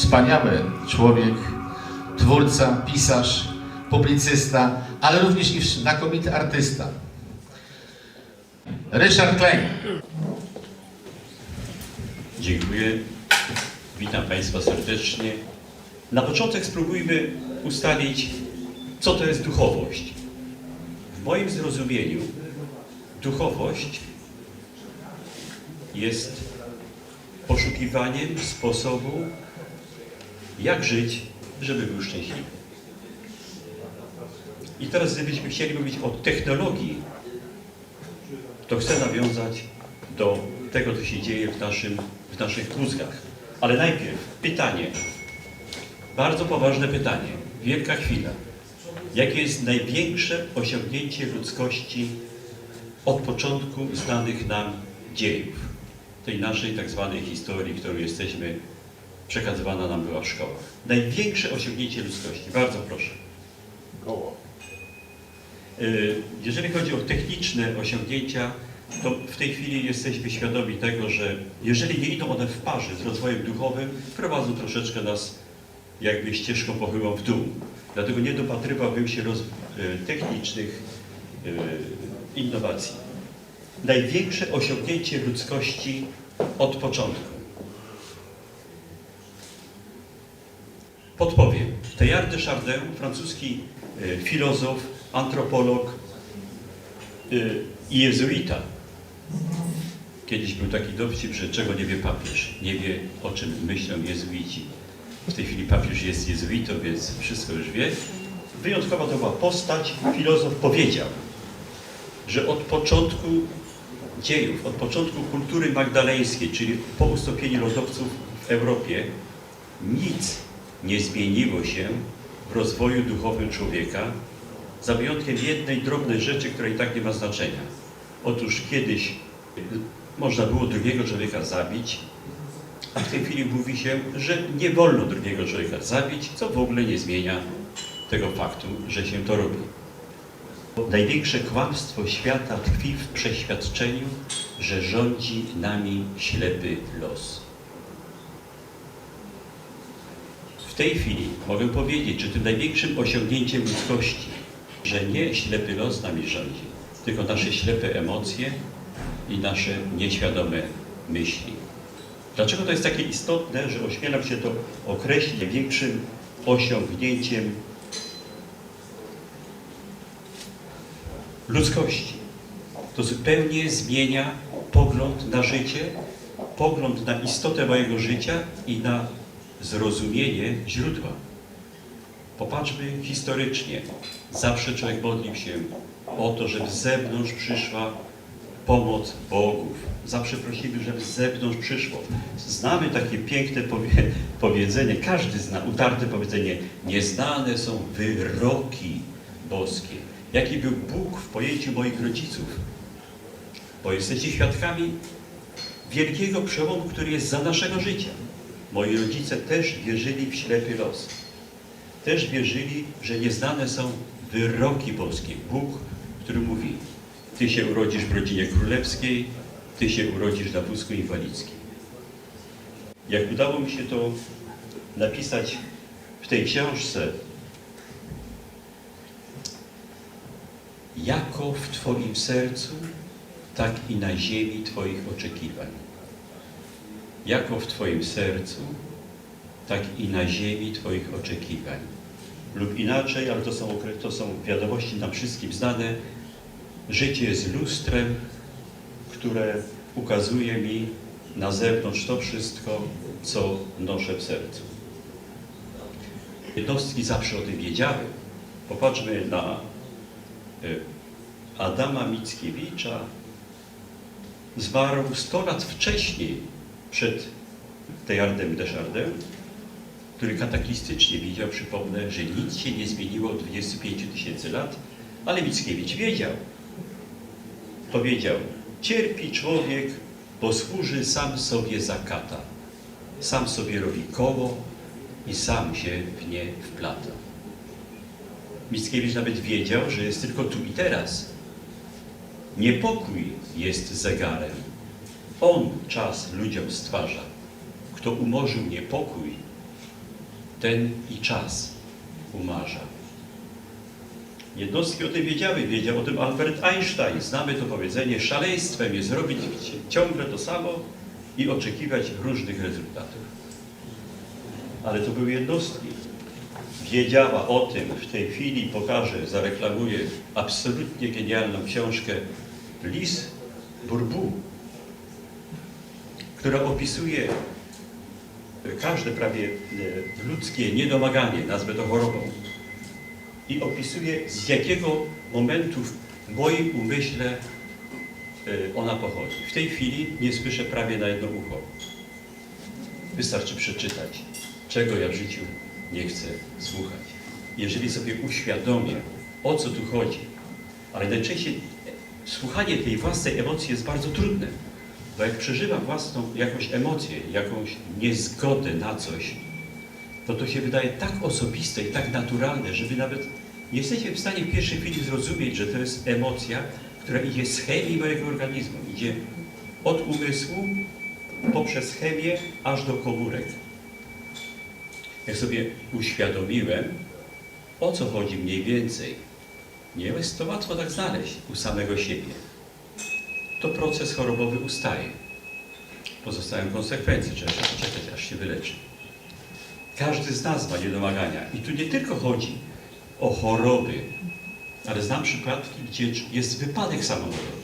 wspaniały człowiek, twórca, pisarz, publicysta, ale również i znakomity artysta. Ryszard Klein. Dziękuję. Witam Państwa serdecznie. Na początek spróbujmy ustalić, co to jest duchowość. W moim zrozumieniu duchowość jest poszukiwaniem sposobu, jak żyć, żeby był szczęśliwy. I teraz, gdybyśmy chcieli mówić o technologii, to chcę nawiązać do tego, co się dzieje w, naszym, w naszych mózgach. Ale najpierw pytanie, bardzo poważne pytanie, wielka chwila. Jakie jest największe osiągnięcie ludzkości od początku znanych nam dziejów? Tej naszej tak zwanej historii, którą jesteśmy, przekazywana nam była w szkołach. Największe osiągnięcie ludzkości. Bardzo proszę. Y, Jeżeli chodzi o techniczne osiągnięcia, to w tej chwili jesteśmy świadomi tego, że jeżeli nie idą one w parze z rozwojem duchowym, prowadzą troszeczkę nas jakby ścieżką pochyłą w dół. Dlatego nie dopatrywałbym się roz, y, technicznych y, innowacji. Największe osiągnięcie ludzkości od początku. Podpowiem. Teilhard de Chardin, francuski y, filozof, antropolog y, i jezuita. Kiedyś był taki dowcip, że czego nie wie papież, nie wie o czym myślą jezuici. W tej chwili papież jest jezuitą, więc wszystko już wie. Wyjątkowa to była postać, filozof powiedział, że od początku dziejów, od początku kultury magdaleńskiej, czyli po ustąpieniu lodowców w Europie, nic nie zmieniło się w rozwoju duchowym człowieka, za wyjątkiem jednej drobnej rzeczy, która i tak nie ma znaczenia. Otóż kiedyś y, można było drugiego człowieka zabić, a w tej chwili mówi się, że nie wolno drugiego człowieka zabić, co w ogóle nie zmienia tego faktu, że się to robi. Największe kłamstwo świata tkwi w przeświadczeniu, że rządzi nami ślepy los. W tej chwili mogę powiedzieć, że tym największym osiągnięciem ludzkości, że nie ślepy los nami rządzi, tylko nasze ślepe emocje i nasze nieświadome myśli. Dlaczego to jest takie istotne, że ośmielam się to określić największym osiągnięciem ludzkości? To zupełnie zmienia pogląd na życie, pogląd na istotę mojego życia i na zrozumienie źródła. Popatrzmy historycznie. Zawsze człowiek modlił się o to, żeby z zewnątrz przyszła pomoc bogów. Zawsze prosimy, żeby z zewnątrz przyszło. Znamy takie piękne powie powiedzenie, każdy zna utarte powiedzenie, nieznane są wyroki boskie. Jaki był Bóg w pojęciu moich rodziców? Bo jesteście świadkami wielkiego przełomu, który jest za naszego życia. Moi rodzice też wierzyli w ślepy los. Też wierzyli, że nieznane są wyroki boskie. Bóg, który mówi, ty się urodzisz w rodzinie królewskiej, ty się urodzisz na wózku inwalidzkim. Jak udało mi się to napisać w tej książce, jako w Twoim sercu, tak i na ziemi Twoich oczekiwań. Jako w Twoim sercu, tak i na ziemi Twoich oczekiwań. Lub inaczej, ale to są, to są wiadomości nam wszystkim znane, życie jest lustrem, które ukazuje mi na zewnątrz to wszystko, co noszę w sercu. Jednostki zawsze o tym wiedziały. Popatrzmy na y, Adama Mickiewicza. Zmarł 100 lat wcześniej przed Teilhardem de Chardin, który kataklistycznie widział, przypomnę, że nic się nie zmieniło od 25 tysięcy lat, ale Mickiewicz wiedział. Powiedział, cierpi człowiek, bo służy sam sobie za kata. Sam sobie robi koło i sam się w nie wplata. Mickiewicz nawet wiedział, że jest tylko tu i teraz. Niepokój jest zegarem. On czas ludziom stwarza. Kto umorzył niepokój, ten i czas umarza. Jednostki o tym wiedziały, wiedział o tym Albert Einstein. Znamy to powiedzenie, szaleństwem jest robić ciągle to samo i oczekiwać różnych rezultatów. Ale to były jednostki. Wiedziała o tym, w tej chwili pokażę, zareklamuję absolutnie genialną książkę Lis Bourboux, która opisuje każde prawie e, ludzkie niedomaganie, nazwę to chorobą, i opisuje z jakiego momentu w moim umyśle e, ona pochodzi. W tej chwili nie słyszę prawie na jedno ucho. Wystarczy przeczytać, czego ja w życiu nie chcę słuchać. Jeżeli sobie uświadomię, o co tu chodzi, ale najczęściej e, słuchanie tej własnej emocji jest bardzo trudne, bo jak przeżywam własną jakąś emocję, jakąś niezgodę na coś, to to się wydaje tak osobiste i tak naturalne, że wy nawet nie jesteście w stanie w pierwszej chwili zrozumieć, że to jest emocja, która idzie z chemii mojego organizmu. Idzie od umysłu poprzez chemię aż do komórek. Jak sobie uświadomiłem, o co chodzi mniej więcej, nie jest to łatwo tak znaleźć u samego siebie. To proces chorobowy ustaje. Pozostają konsekwencje, trzeba się poczekać, aż się wyleczy. Każdy z nas ma niedomagania. I tu nie tylko chodzi o choroby, ale znam przypadki, gdzie jest wypadek samochodowy.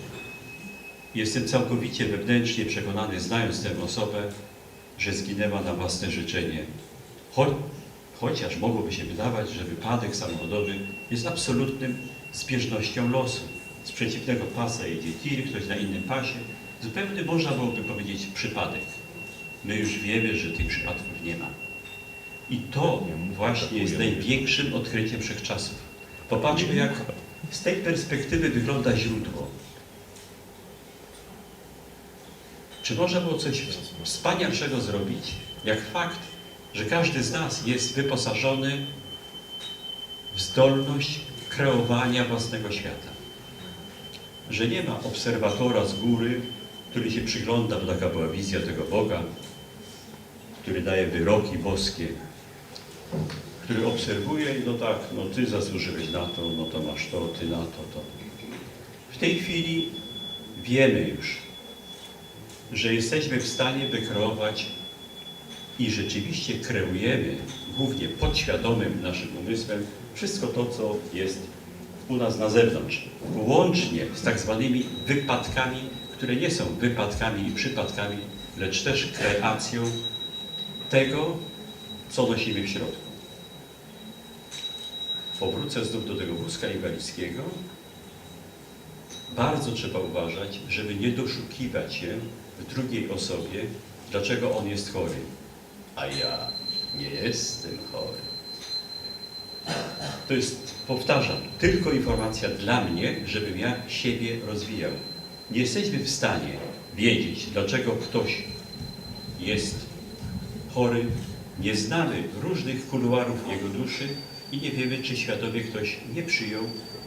Jestem całkowicie wewnętrznie przekonany, znając tę osobę, że zginęła na własne życzenie. Cho chociaż mogłoby się wydawać, że wypadek samochodowy jest absolutnym zbieżnością losu. Z przeciwnego pasa jedzie tir, ktoś na innym pasie. Zupełnie można byłoby powiedzieć przypadek. My już wiemy, że tych przypadków nie ma. I to właśnie jest największym odkryciem wszechczasów. Popatrzmy, jak z tej perspektywy wygląda źródło. Czy można było coś wspanialszego zrobić, jak fakt, że każdy z nas jest wyposażony w zdolność kreowania własnego świata? Że nie ma obserwatora z góry, który się przygląda, bo taka była wizja tego Boga, który daje wyroki boskie, który obserwuje no tak, no ty zasłużyłeś na to, no to masz to, ty na to, to. W tej chwili wiemy już, że jesteśmy w stanie wykreować i rzeczywiście kreujemy, głównie podświadomym naszym umysłem, wszystko to, co jest u nas na zewnątrz. Łącznie z tak zwanymi wypadkami, które nie są wypadkami i przypadkami, lecz też kreacją tego, co nosimy w środku. Powrócę znów do tego wózka inwalidzkiego. Bardzo trzeba uważać, żeby nie doszukiwać się w drugiej osobie, dlaczego on jest chory, a ja nie jestem chory. To jest, powtarzam, tylko informacja dla mnie, żebym ja siebie rozwijał. Nie jesteśmy w stanie wiedzieć, dlaczego ktoś jest chory, nie znamy różnych kuluarów jego duszy i nie wiemy, czy świadomie ktoś nie przyjął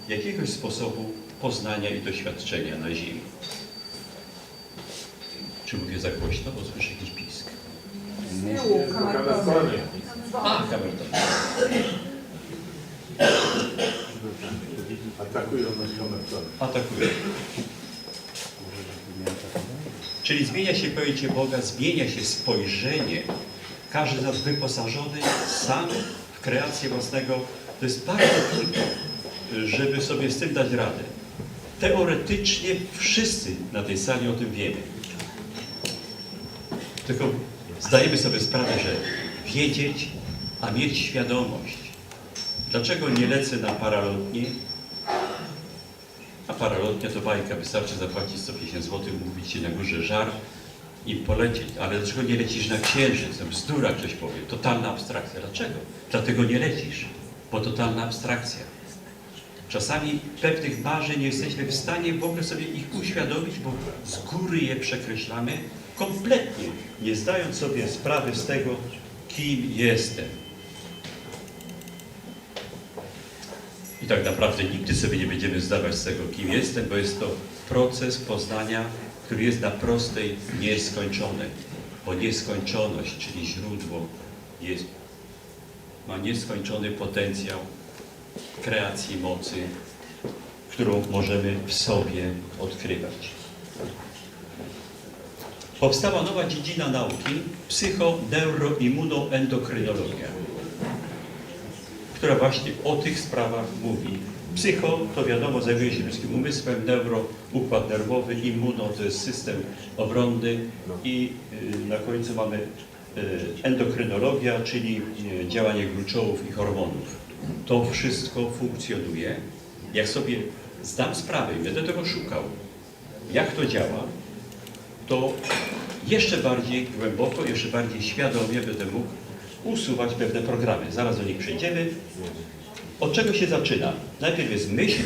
jakiegoś sposobu poznania i doświadczenia na ziemi. Czy mówię za głośno, bo słyszę jakiś pisk. Z tyłu kamertowy. A, kamerton. Atakują nas. Atakuje. Czyli zmienia się pojęcie Boga, zmienia się spojrzenie. Każdy z nas wyposażony sam w kreację własnego. To jest bardzo trudne, żeby sobie z tym dać radę. Teoretycznie wszyscy na tej sali o tym wiemy. Tylko zdajemy sobie sprawę, że wiedzieć, a mieć świadomość. Dlaczego nie lecę na paralotnie? A paralotnia to bajka, wystarczy zapłacić 150 zł, mówić się na górze żar i polecieć. Ale dlaczego nie lecisz na księżyc? Bzdura, ktoś powie. Totalna abstrakcja. Dlaczego? Dlatego nie lecisz, bo totalna abstrakcja. Czasami pewnych marzeń nie jesteśmy w stanie w ogóle sobie ich uświadomić, bo z góry je przekreślamy, kompletnie nie zdając sobie sprawy z tego, kim jestem. Tak naprawdę nigdy sobie nie będziemy zdawać z tego, kim jestem, bo jest to proces poznania, który jest na prostej nieskończony. Bo nieskończoność, czyli źródło, jest ma nieskończony potencjał kreacji mocy, którą możemy w sobie odkrywać. Powstała nowa dziedzina nauki psycho-neuroimmunoendokrynologia, która właśnie o tych sprawach mówi. Psycho to wiadomo zajmuje się ludzkim umysłem, neuro układ nerwowy, immuno to jest system obronny i y, na końcu mamy y, endokrynologia, czyli y, działanie gruczołów i hormonów. To wszystko funkcjonuje. Jak sobie zdam sprawę i będę tego szukał, jak to działa, to jeszcze bardziej głęboko, jeszcze bardziej świadomie będę mógł usuwać pewne programy. Zaraz do nich przejdziemy. Od czego się zaczyna? Najpierw jest myśl,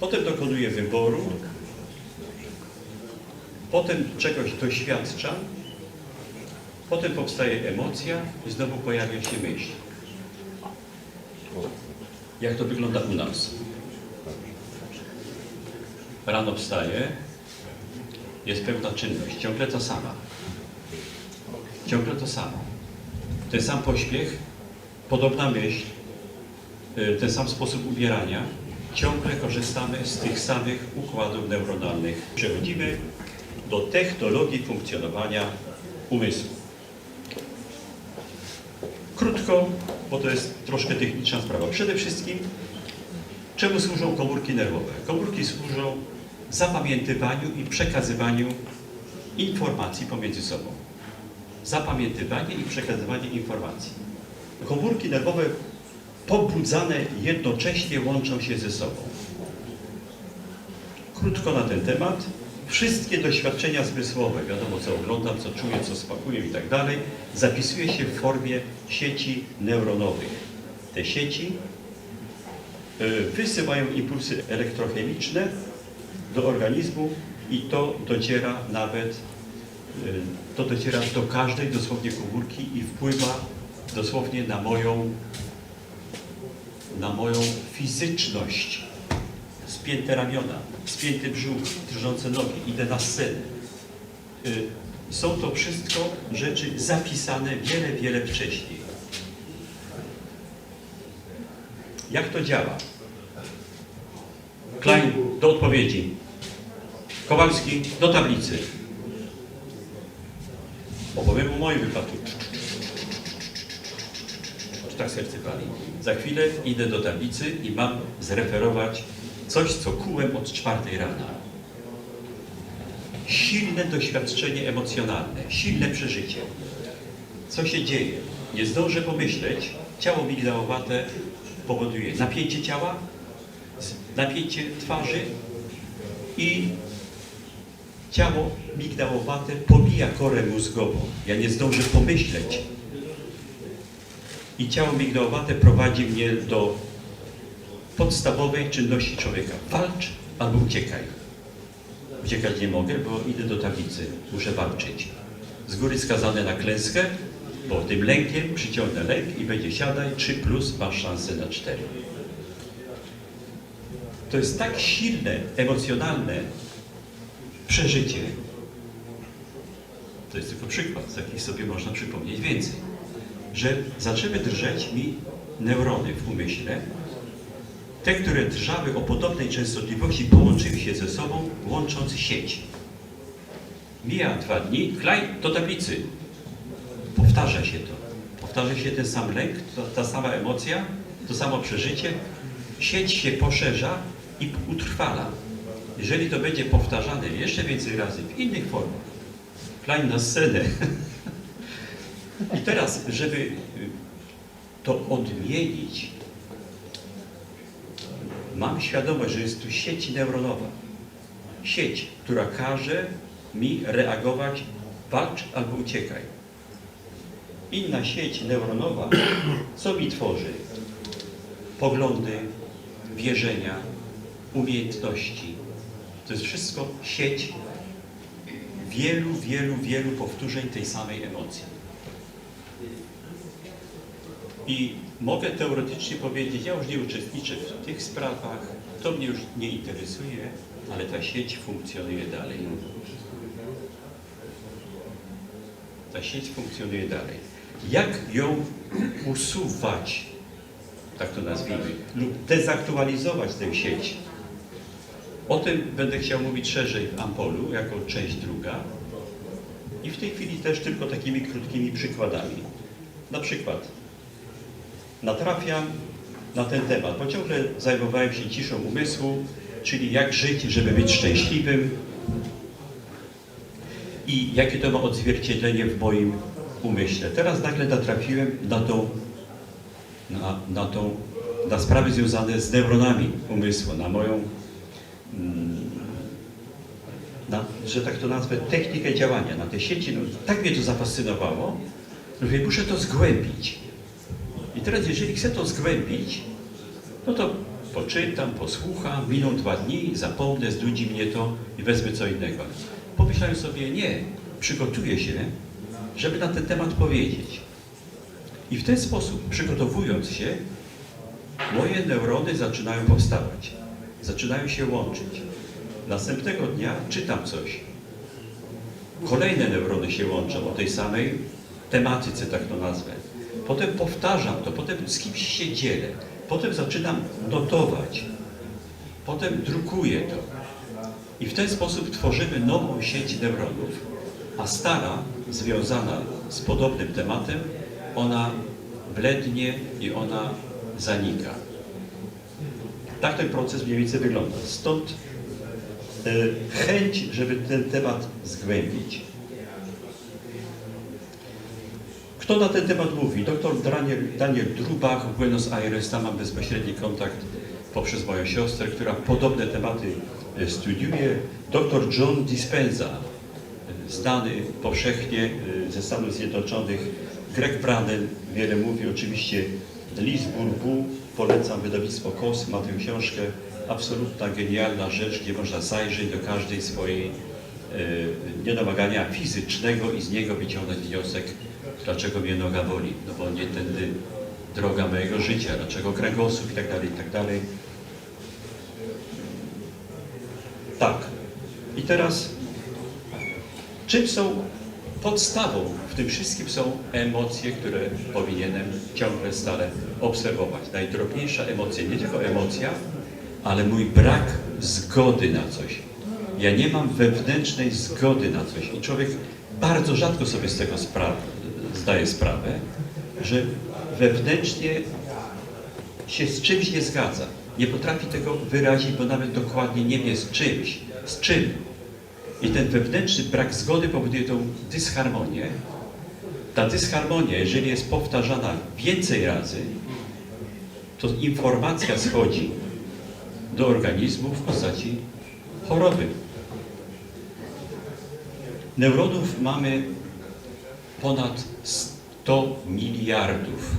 potem dokonuję wyboru, potem czegoś doświadczam, potem powstaje emocja i znowu pojawia się myśl. Jak to wygląda u nas? Rano wstaję, jest pewna czynność, ciągle ta sama. Ciągle to samo. Ten sam pośpiech, podobna myśl, y, ten sam sposób ubierania. Ciągle korzystamy z tych samych układów neuronalnych. Przechodzimy do technologii funkcjonowania umysłu. Krótko, bo to jest troszkę techniczna sprawa. Przede wszystkim, czemu służą komórki nerwowe? Komórki służą zapamiętywaniu i przekazywaniu informacji pomiędzy sobą. Zapamiętywanie i przekazywanie informacji. Komórki nerwowe pobudzane jednocześnie łączą się ze sobą. Krótko na ten temat. Wszystkie doświadczenia zmysłowe, wiadomo co oglądam, co czuję, co smakuję i tak dalej, zapisuje się w formie sieci neuronowych. Te sieci y, wysyłają impulsy elektrochemiczne do organizmu i to dociera nawet, to dociera do każdej dosłownie komórki i wpływa dosłownie na moją, na moją fizyczność. Spięte ramiona, spięty brzuch, drżące nogi, idę na scenę. Y, Są to wszystko rzeczy zapisane wiele, wiele wcześniej. Jak to działa? Klein, do odpowiedzi. Kowalski, do tablicy. Opowiem o moim wypadku. Tak serce pali. Za chwilę idę do tablicy i mam zreferować coś, co kułem od czwartej rana. Silne doświadczenie emocjonalne, silne przeżycie. Co się dzieje? Nie zdążę pomyśleć, ciało migdałowate powoduje napięcie ciała, napięcie twarzy i ciało migdałowate pobija korę mózgową. Ja nie zdążę pomyśleć. I ciało migdałowate prowadzi mnie do podstawowej czynności człowieka. Walcz albo uciekaj. Uciekać nie mogę, bo idę do tablicy. Muszę walczyć. Z góry skazane na klęskę, bo tym lękiem przyciągnę lęk i będzie siadaj, 3 plus, masz szansę na 4. To jest tak silne, emocjonalne przeżycie. To jest tylko przykład, z jakich sobie można przypomnieć więcej. Że zaczęły drżeć mi neurony w umyśle. Te, które drżały o podobnej częstotliwości, połączyły się ze sobą, łącząc sieć. Mija dwa dni, klej do tablicy. Powtarza się to. Powtarza się ten sam lęk, ta sama emocja, to samo przeżycie. Sieć się poszerza i utrwala. Jeżeli to będzie powtarzane jeszcze więcej razy w innych formach, Klein na scenę. I teraz, żeby y, to odmienić, mam świadomość, że jest tu sieć neuronowa. Sieć, która każe mi reagować, walcz albo uciekaj. Inna sieć neuronowa, co mi tworzy? Poglądy, wierzenia, umiejętności. To jest wszystko sieć wielu, wielu, wielu powtórzeń tej samej emocji. I mogę teoretycznie powiedzieć, ja już nie uczestniczę w tych sprawach, to mnie już nie interesuje, ale ta sieć funkcjonuje dalej. Ta sieć funkcjonuje dalej. Jak ją usuwać, tak to nazwijmy, lub dezaktualizować tę sieć. O tym będę chciał mówić szerzej w Ampolu, jako część druga. I w tej chwili też tylko takimi krótkimi przykładami. Na przykład natrafiam na ten temat, bo ciągle zajmowałem się ciszą umysłu, czyli jak żyć, żeby być szczęśliwym i jakie to ma odzwierciedlenie w moim umyśle. Teraz nagle natrafiłem na tą, na, na tą, na sprawy związane z neuronami umysłu, na moją, na, że tak to nazwę, technikę działania, na te sieci. No, tak mnie to zafascynowało, że muszę to zgłębić. I teraz, jeżeli chcę to zgłębić, no to poczytam, posłucham, miną dwa dni, zapomnę, znudzi mnie to i wezmę co innego. Pomyślałem sobie, nie, przygotuję się, żeby na ten temat powiedzieć. I w ten sposób, przygotowując się, moje neurony zaczynają powstawać, zaczynają się łączyć. Następnego dnia czytam coś. Kolejne neurony się łączą o tej samej tematyce, tak to nazwę. Potem powtarzam to, potem z kimś się dzielę, potem zaczynam notować, potem drukuję to. I w ten sposób tworzymy nową sieć neuronów, a stara, związana z podobnym tematem, ona blednie i ona zanika. Tak ten proces mniej więcej wygląda. Stąd e, chęć, żeby ten temat zgłębić. Kto na ten temat mówi? Doktor Daniel, Daniel Drubach w Buenos Aires, tam mam bezpośredni kontakt poprzez moją siostrę, która podobne tematy e, studiuje. Doktor John Dispenza, e, znany powszechnie ze Stanów Zjednoczonych. Greg Braden wiele mówi, oczywiście Liz Burbu, polecam wydawnictwo KOS, ma tę książkę, absolutna, genialna rzecz, gdzie można zajrzeć do każdej swojej e, niedomagania fizycznego i z niego wyciągnąć wniosek, dlaczego mnie noga boli, no bo nie tędy droga mojego życia, dlaczego kręgosłup i tak dalej, i tak dalej. Tak. I teraz, czym są podstawą w tym wszystkim są emocje, które powinienem ciągle stale obserwować. Najdrobniejsza emocja, nie tylko emocja, ale mój brak zgody na coś. Ja nie mam wewnętrznej zgody na coś i człowiek bardzo rzadko sobie z tego spra- zdaje sprawę, że wewnętrznie się z czymś nie zgadza. Nie potrafi tego wyrazić, bo nawet dokładnie nie wie z czymś, z czym. I ten wewnętrzny brak zgody powoduje tą dysharmonię. Ta dysharmonia, jeżeli jest powtarzana więcej razy, to informacja schodzi do organizmu w postaci choroby. Neuronów mamy ponad 100 miliardów.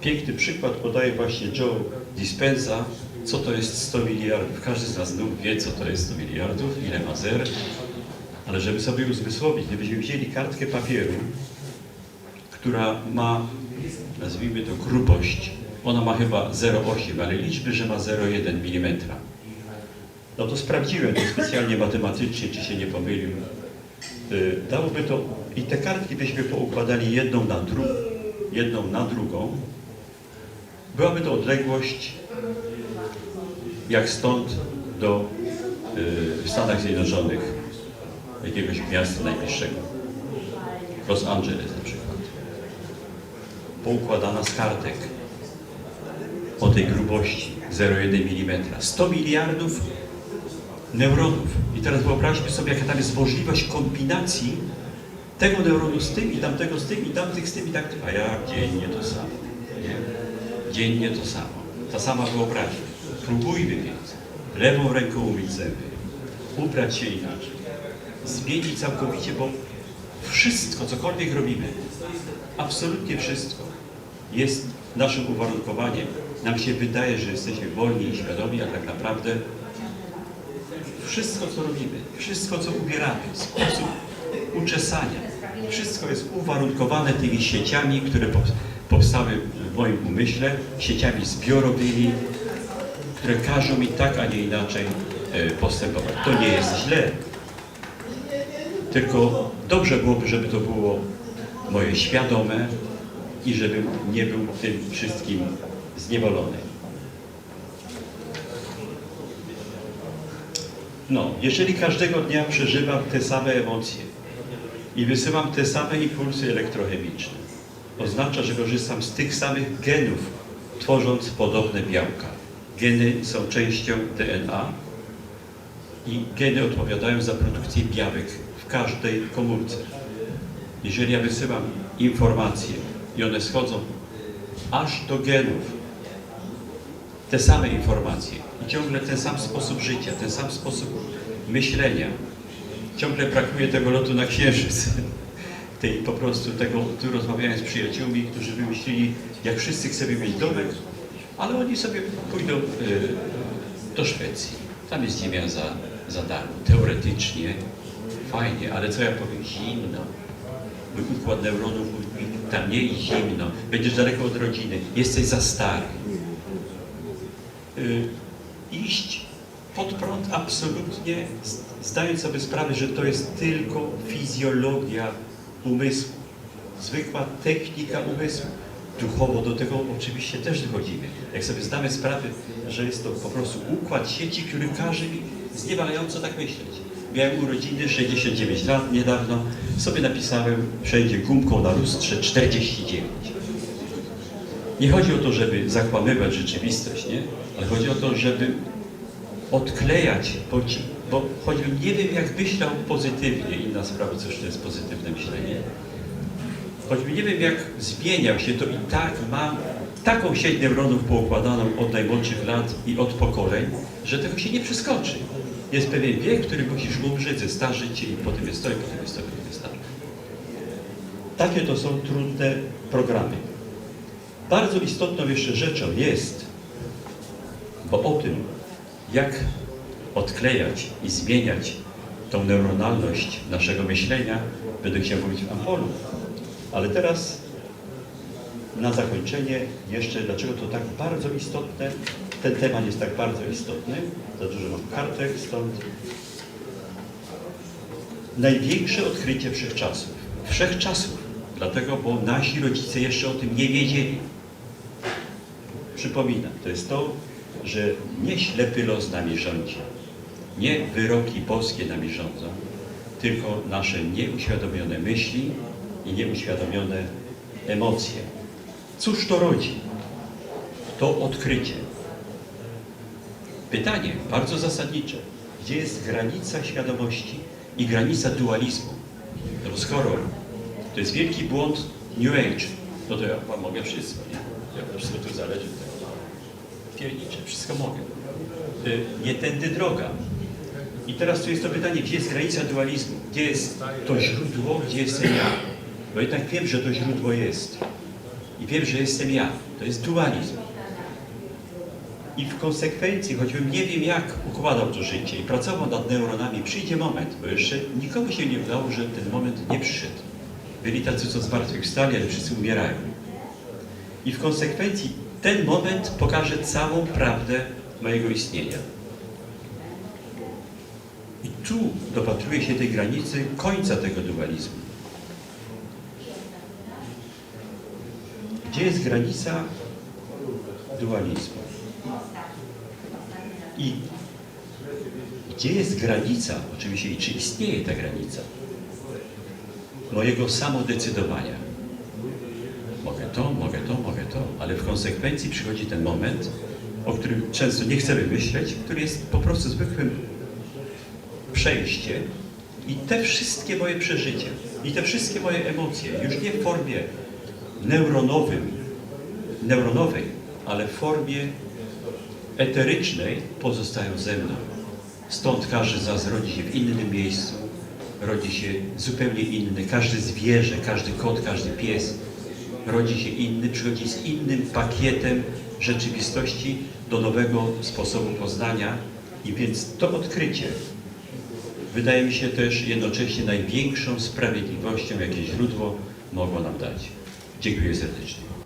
Piękny przykład podaje właśnie Joe Dispenza, co to jest 100 miliardów. Każdy z nas wie, co to jest 100 miliardów, ile ma zer, ale żeby sobie uzmysłowić, gdybyśmy wzięli kartkę papieru, która ma, nazwijmy to, grubość, ona ma chyba 0,8, ale liczby, że ma 0,1 mm. No to sprawdziłem to specjalnie matematycznie, czy się nie pomylił. Y, Dałoby to, i te kartki byśmy poukładali jedną na, dru, jedną na drugą, byłaby to odległość jak stąd do y, w Stanach Zjednoczonych jakiegoś miasta najbliższego. Los Angeles na przykład. Poukładana z kartek o tej grubości 0,1 mm. 100 miliardów neuronów. I teraz wyobraźmy sobie, jaka tam jest możliwość kombinacji tego neuronu z tym i tamtego z tym i tamtych z tym i tak. A ja dziennie to samo. Nie? Dziennie to samo. Ta sama wyobraźnia. Próbujmy więc lewą ręką umyć zęby, ubrać się inaczej, zmienić całkowicie, bo wszystko, cokolwiek robimy, absolutnie wszystko jest naszym uwarunkowaniem. Nam się wydaje, że jesteśmy wolni i świadomi, a tak naprawdę wszystko, co robimy, wszystko, co ubieramy, sposób uczesania, wszystko jest uwarunkowane tymi sieciami, które pow- powstały w moim umyśle, sieciami zbiorowymi, które każą mi tak, a nie inaczej e, postępować. To nie jest źle, tylko dobrze byłoby, żeby to było moje świadome i żebym nie był tym wszystkim zniewolony. No, jeżeli każdego dnia przeżywam te same emocje i wysyłam te same impulsy elektrochemiczne, oznacza, że korzystam z tych samych genów, tworząc podobne białka. Geny są częścią DNA i geny odpowiadają za produkcję białek w każdej komórce. Jeżeli ja wysyłam informacje i one schodzą aż do genów, te same informacje i ciągle ten sam sposób życia, ten sam sposób myślenia. Ciągle brakuje tego lotu na księżyc. Tej po prostu tego, tu rozmawiałem z przyjaciółmi, którzy wymyślili, jak wszyscy chcemy mieć domek, ale oni sobie pójdą y, do Szwecji. Tam jest ziemia za, za darmo. Teoretycznie fajnie, ale co ja powiem? Zimno. Mój układ neuronów mówi, tam nie jest zimno, będziesz daleko od rodziny, jesteś za stary. Y, iść pod prąd absolutnie, zdając sobie sprawę, że to jest tylko fizjologia umysłu, zwykła technika umysłu. Duchowo do tego oczywiście też dochodzimy. Jak sobie zdamy sprawę, że jest to po prostu układ sieci, który każe mi zniewalająco tak myśleć. Miałem urodziny 69 lat niedawno, sobie napisałem wszędzie gumką na lustrze 49. Nie chodzi o to, żeby zakłamywać rzeczywistość, nie? ale chodzi o to, żeby odklejać, ci, bo choćbym nie wiem, jak myślał pozytywnie, inna sprawa, cóż to jest pozytywne myślenie, choćbym nie wiem, jak zmieniał się, to i tak mam taką sieć neuronów poukładaną od najmłodszych lat i od pokoleń, że tego się nie przeskoczy. Jest pewien wiek, w którym musisz umrzeć, zestarzyć się i potem jest to, i potem jest to, i potem jest to. Takie to są trudne programy. Bardzo istotną jeszcze rzeczą jest, bo o tym, jak odklejać i zmieniać tą neuronalność naszego myślenia, będę chciał mówić w Ampolu. Ale teraz na zakończenie jeszcze, dlaczego to tak bardzo istotne, ten temat jest tak bardzo istotny, za dużo mam kartek, stąd największe odkrycie wszechczasów. Wszechczasów, dlatego, bo nasi rodzice jeszcze o tym nie wiedzieli. Przypominam, to jest to, że nie ślepy los nami rządzi, nie wyroki boskie nami rządzą, tylko nasze nieuświadomione myśli i nieuświadomione emocje. Cóż to rodzi? To odkrycie. Pytanie bardzo zasadnicze. Gdzie jest granica świadomości i granica dualizmu? No skoro to jest wielki błąd New Age, no to ja wam mogę wszystko, nie? Ja wszystko tu zależy od tego. Pierniczę, wszystko mogę. Y, Nie tędy droga. I teraz tu jest to pytanie, gdzie jest granica dualizmu? Gdzie jest to źródło, gdzie jestem ja? Bo jednak wiem, że to źródło jest. I wiem, że jestem ja. To jest dualizm. I w konsekwencji, choćbym nie wiem, jak układał to życie i pracował nad neuronami, przyjdzie moment, bo jeszcze nikomu się nie udało, że ten moment nie przyszedł. Byli tacy, co zmartwychwstali, ale wszyscy umierają. I w konsekwencji ten moment pokaże całą prawdę mojego istnienia. Tu dopatruje się tej granicy końca tego dualizmu. Gdzie jest granica dualizmu? I gdzie jest granica, oczywiście, i czy istnieje ta granica mojego samodecydowania? Mogę to, mogę to, mogę to, ale w konsekwencji przychodzi ten moment, o którym często nie chcemy myśleć, który jest po prostu zwykłym przejściem i te wszystkie moje przeżycia, i te wszystkie moje emocje, już nie w formie neuronowym, neuronowej, ale w formie eterycznej pozostają ze mną. Stąd każdy z nas rodzi się w innym miejscu, rodzi się zupełnie inny. Każde zwierzę, każdy kot, każdy pies rodzi się inny, przychodzi z innym pakietem rzeczywistości do nowego sposobu poznania i więc to odkrycie wydaje mi się też jednocześnie największą sprawiedliwością, jakie źródło mogło nam dać. Dziękuję serdecznie.